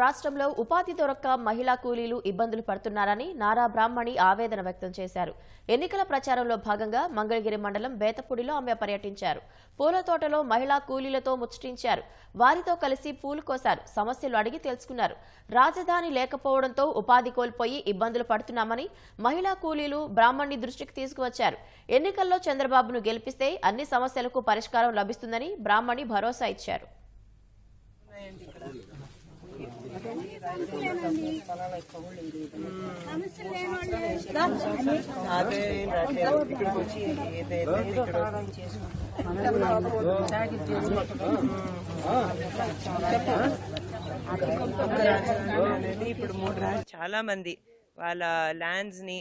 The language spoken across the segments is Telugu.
రాష్ట్రంలో ఉపాధి దొరక్క మహిళా కూలీలు ఇబ్బందులు పడుతున్నారని నారా బ్రాహ్మణి ఆవేదన వ్యక్తం చేశారు. ఎన్నికల ప్రచారంలో భాగంగా మంగళగిరి మండలం బేతపూడిలో ఆమె పర్యటించారు. పూల తోటలో మహిళా కూలీలతో ముచ్చటించారు. వారితో కలిసి పూలు కోశారు. సమస్యలు అడిగి తెలుసుకున్నారు. రాజధాని లేకపోవడంతో ఉపాధి కోల్పోయి ఇబ్బందులు పడుతున్నామని మహిళా కూలీలు బ్రాహ్మణి దృష్టికి తీసుకువచ్చారు. ఎన్నికల్లో చంద్రబాబును గెలిపిస్తే అన్ని సమస్యలకు పరిష్కారం లభిస్తుందని బ్రాహ్మణి భరోసా ఇచ్చారు. అదే ఏం రావట్లేదు ఇక్కడికి వచ్చి ఏదైతే ఇక్కడ అనేది ఇప్పుడు మూడు రాజ- చాలా మంది వాళ్ళ ల్యాండ్స్ని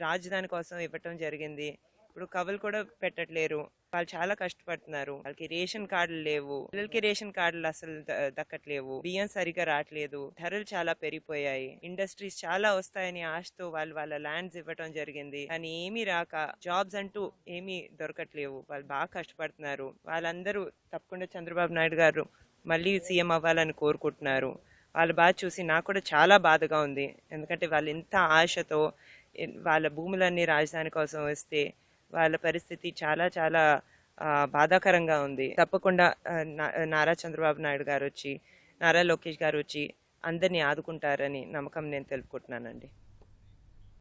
రాజధాని కోసం ఇవ్వటం జరిగింది. ఇప్పుడు కవులు కూడా పెట్టట్లేరు. వాళ్ళు చాలా కష్టపడుతున్నారు. వాళ్ళకి రేషన్ కార్డులు లేవు. పిల్లలకి రేషన్ కార్డులు అసలు దక్కట్లేవు. బియ్యం సరిగా రావట్లేదు. ధరలు చాలా పెరిగిపోయాయి. ఇండస్ట్రీస్ చాలా వస్తాయని ఆశతో వాళ్ళు వాళ్ళ ల్యాండ్స్ ఇవ్వటం జరిగింది. కానీ ఏమీ రాక జాబ్స్ అంటూ ఏమీ దొరకట్లేవు. వాళ్ళు బాగా కష్టపడుతున్నారు. వాళ్ళందరూ తప్పకుండా చంద్రబాబు నాయుడు గారు మళ్ళీ సీఎం అవ్వాలని కోరుకుంటున్నారు. వాళ్ళు బాగా చూసి నాకు కూడా చాలా బాధగా ఉంది. ఎందుకంటే వాళ్ళు ఎంత ఆశతో వాళ్ళ భూములన్నీ రాజధాని కోసం వస్తే వాళ్ళ పరిస్థితి చాలా చాలా బాధాకరంగా ఉంది. తప్పకుండా నా- నారా చంద్రబాబు నాయుడు గారు వచ్చి నారా లోకేష్ గారు వచ్చి అందరినీ ఆదుకుంటారని నమ్మకం నేను తెలుపుకుంటున్నానండి.